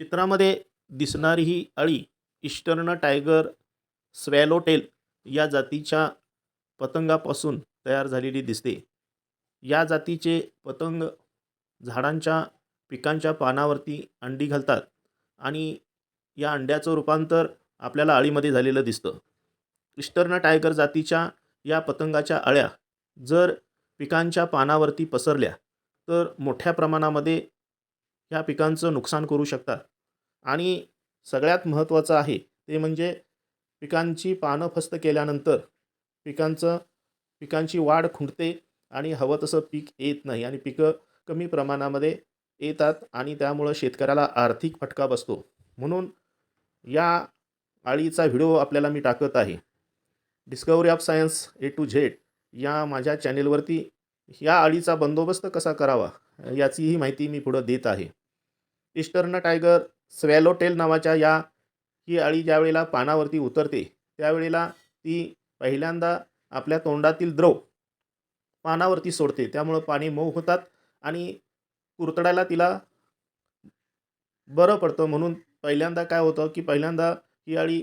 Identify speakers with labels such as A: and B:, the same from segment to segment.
A: चित्रामध्ये दिसणारी ही अळी इस्टर्न टायगर स्वॅलोटेल या जातीच्या पतंगापासून तयार झालेली दिसते. या जातीचे पतंग झाडांच्या पिकांच्या पानावरती अंडी घालतात आणि या अंड्याचं रूपांतर आपल्याला अळीमध्ये झालेलं दिसतं. इस्टर्न टायगर जातीच्या या पतंगाच्या अळ्या जर पिकांच्या पानावरती पसरल्या तर मोठ्या प्रमाणामध्ये ह्या पिकांचं नुकसान करू शकतात. आणि सगळ्यात महत्त्वाचं आहे ते म्हणजे पिकांची पानं फस्त केल्यानंतर पिकांचं पिकांची वाढ खुंटते आणि हवं तसं पीक येत नाही आणि पिकं कमी प्रमाणामध्ये येतात आणि त्यामुळं शेतकऱ्याला आर्थिक फटका बसतो. म्हणून या अळीचा व्हिडिओ आपल्याला मी टाकत आहे. Discovery of Science A to Z या माझ्या चॅनेलवरती या अळीचा बंदोबस्त कसा करावा याचीही माहिती मी पुढं देत आहे. ईस्टर्न टायगर स्वॅलोटेल नावाच्या या ही अळी ज्यावेळेला पानावरती उतरते त्यावेळेला ती पहिल्यांदा आपल्या तोंडातील द्रव पानावरती सोडते. त्यामुळं पाणी मऊ होतात आणि कुरतडायला तिला बरं पडतं. म्हणून पहिल्यांदा काय होतं की पहिल्यांदा ही अळी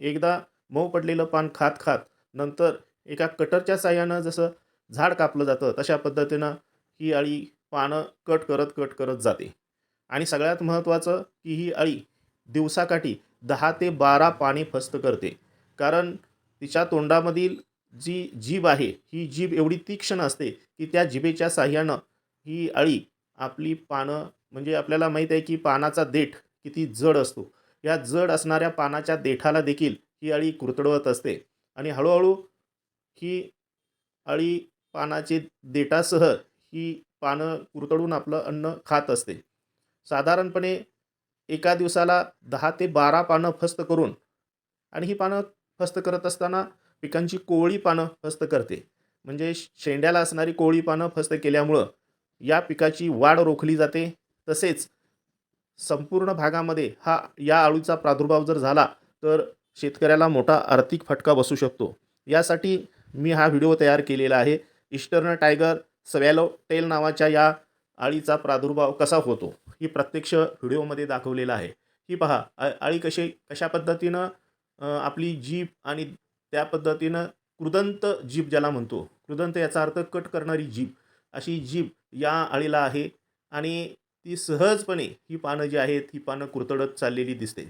A: एकदा मऊ पडलेलं पान खात खात नंतर एका कटरच्या साह्यानं जसं झाड कापलं जातं तशा पद्धतीनं ही अळी पानं कट करत कट करत जाते. आणि सगळ्यात महत्त्वाचं की ही अळी दिवसाकाठी दहा ते बारा पाणी फस्त करते. कारण तिच्या तोंडामधील जी जीभ आहे ही जीभ एवढी तीक्ष्ण असते की त्या जिभेच्या साह्यानं ही अळी आपली पानं म्हणजे आपल्याला माहीत आहे की पानाचा देठ किती जड असतो. या जड असणाऱ्या पानाच्या देठाला देखील ही अळी कुरतडवत असते. आणि हळूहळू ही अळी पानाचे देठासह ही पानं कुरतडून आपलं अन्न खात असते. साधारणपणे एका दिवसाला दहा ते बारा पानं फस्त करून आणि ही पानं फस्त करत असताना पिकांची कोवळी पानं फस्त करते. म्हणजे शेंड्याला असणारी कोवळी पानं फस्त केल्यामुळं या पिकाची वाढ रोखली जाते. तसेच संपूर्ण भागामध्ये हा या आळूचा प्रादुर्भाव जर झाला तर शेतकऱ्याला मोठा आर्थिक फटका बसू शकतो. यासाठी मी हा व्हिडिओ तयार केलेला आहे. ईस्टर्न टायगर सवॅलो टेल नावाच्या या अळीचा प्रादुर्भाव कसा होतो? ही प्रत्यक्ष व्हिडिओमध्ये दाखवलेलं आहे. ही पहा अ अळी कशी कशा पद्धतीनं आपली जीभ आणि त्या पद्धतीनं कृदंत जीभ ज्याला म्हणतो कृदंत याचा अर्थ कट करणारी जीभ अशी जीभ या अळीला आहे आणि ती सहजपणे ही पानं जी आहेत ही पानं कुरतडत चाललेली दिसते.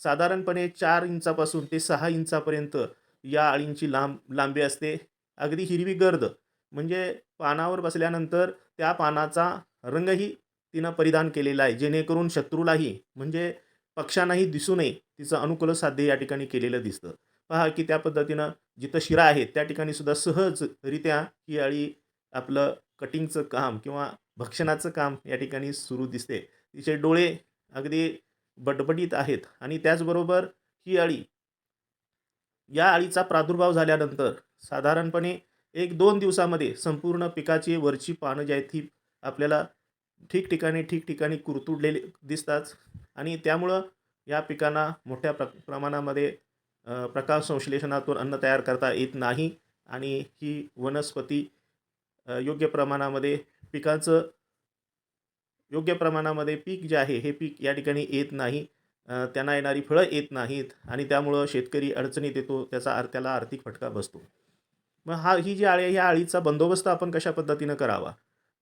A: साधारणपणे चार इंचापासून ते सहा इंचापर्यंत या अळींची लांब लांबी असते. अगदी हिरवी गर्द म्हणजे पानावर बसल्यानंतर त्या पानाचा रंगही तिनं परिधान केलेलं आहे. जेणेकरून शत्रूलाही म्हणजे पक्ष्यांनाही दिसू नये तिचं अनुकूल साध्य या ठिकाणी केलेलं दिसतं. पहा की त्या पद्धतीनं जिथं शिरा आहेत त्या ठिकाणी सुद्धा सहजरित्या ही अळी आपलं कटिंगचं काम किंवा भक्षणाचं काम या ठिकाणी सुरू दिसते. तिचे डोळे अगदी बटबटीत आहेत आणि त्याचबरोबर ही अळी या अळीचा प्रादुर्भाव झाल्यानंतर साधारणपणे एक दोन दिवसामध्ये संपूर्ण पिकाची वरची पानं जी आहेत ती आपल्याला ठिकठिकाणी ठिकठिकाणी कुरतुडलेले दिसतात आणि त्यामुळं या पिकांना मोठ्या प्र प्रमाणामध्ये प्रकाश संश्लेषणातून अन्न तयार करता येत नाही आणि ही वनस्पती योग्य प्रमाणामध्ये पिकाचं योग्य प्रमाणामध्ये पीक जे आहे हे पीक या ठिकाणी येत नाही त्यांना येणारी फळं येत नाहीत आणि त्यामुळं शेतकरी अडचणीत येतो त्याचा आर त्याला आर्थिक फटका बसतो. मग हा ही जी आळी आहे ह्या अळीचा बंदोबस्त आपण कशा पद्धतीनं करावा?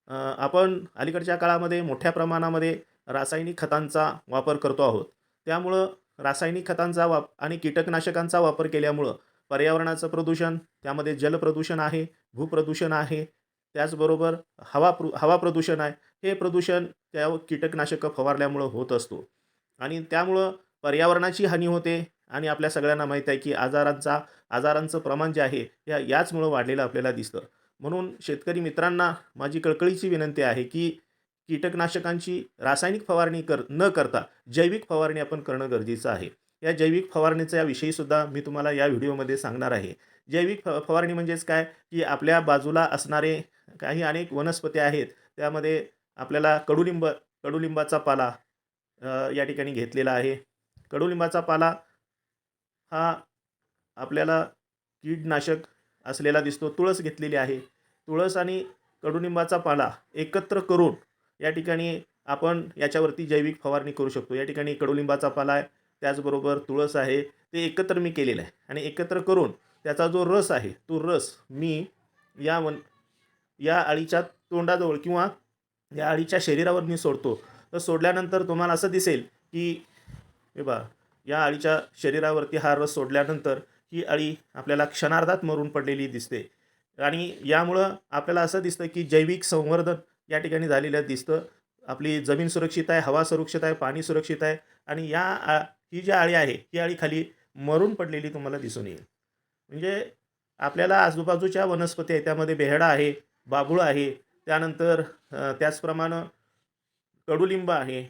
A: आपण अलीकडच्या काळामध्ये मोठ्या प्रमाणामध्ये रासायनिक खतांचा वापर करतो आहोत. त्यामुळं रासायनिक खतांचा वाप आणि कीटकनाशकांचा वापर केल्यामुळं पर्यावरणाचं प्रदूषण त्यामध्ये जलप्रदूषण आहे भूप्रदूषण आहे त्याचबरोबर हवा प्र हवा प्रदूषण आहे हे प्रदूषण त्या कीटकनाशकं फवारल्यामुळं होत असतो. आणि त्यामुळं पर्यावरणाची हानी होते आणि आपल्या सगळ्यांना माहीत आहे की आजारांचा आजारांचं प्रमाण जे आहे या याचमुळं वाढलेलं आपल्याला दिसतं. म्हणून शेतकरी मित्रांना माझी कळकळीची विनंती आहे की कीटकनाशकांची रासायनिक फवारणी कर न करता जैविक फवारणी आपण करणं गरजेचं आहे. या जैविक फवारणीचा विषयीसुद्धा मी तुम्हाला या व्हिडिओमध्ये सांगणार आहे. जैविक फ फवारणी म्हणजेच काय? की आपल्या बाजूला असणारे काही अनेक वनस्पती आहेत त्यामध्ये आपल्याला कडुलिंब कडुलिंबाचा पाला या ठिकाणी घेतलेला आहे. कडुलिंबाचा पाला हा आपल्याला कीडनाशक असलेला दिसतो. तुळस घेतलेली आहे. तुळस आणि कडुलिंबाचा पाला एकत्र करून या ठिकाणी आपण याच्यावरती जैविक फवारणी करू शकतो. या ठिकाणी कडुलिंबाचा पाला आहे. त्याचबरोबर तुळस आहे. ते एकत्र मी केलेलं आहे. आणि एकत्र करून त्याचा जो रस आहे तो रस मी या वन या अळीच्या तोंडाजवळ किंवा या अळीच्या शरीरावर मी सोडतो. तर सोडल्यानंतर तुम्हाला असं दिसेल की हे बा या अळीच्या शरीरावरती हा रस सोडल्यानंतर ही अळी आपल्याला क्षणार्धात मरून पडलेली दिसते. आणि यामुळं आपल्याला असं दिसतं की जैविक संवर्धन या ठिकाणी झालेलं दिसतं. आपली जमीन सुरक्षित आहे हवा सुरक्षित आहे पाणी सुरक्षित आहे आणि या आ ही जी अळी आहे ही अळी खाली मरून पडलेली तुम्हाला दिसून येईल. म्हणजे आपल्याला आजूबाजूच्या वनस्पती आहे त्यामध्ये बेहडा आहे बाभूळ आहे त्यानंतर त्याचप्रमाणे कडुलिंब आहे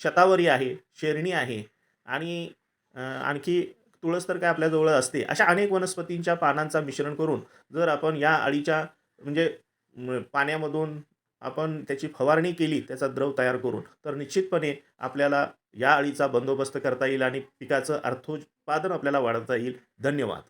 A: शतावरी आहे शेरणी आहे आणि आणखी तुळस तर काय आपल्याजवळ असते. अशा अनेक वनस्पतींच्या पानांचा मिश्रण करून जर आपण या अळीच्या म्हणजे पाण्यामधून आपण त्याची फवारणी केली त्याचा द्रव तयार करून तर निश्चितपणे आपल्याला या अळीचा बंदोबस्त करता येईल आणि पिकाचं अर्थोत्पादन आपल्याला वाढवता येईल. धन्यवाद.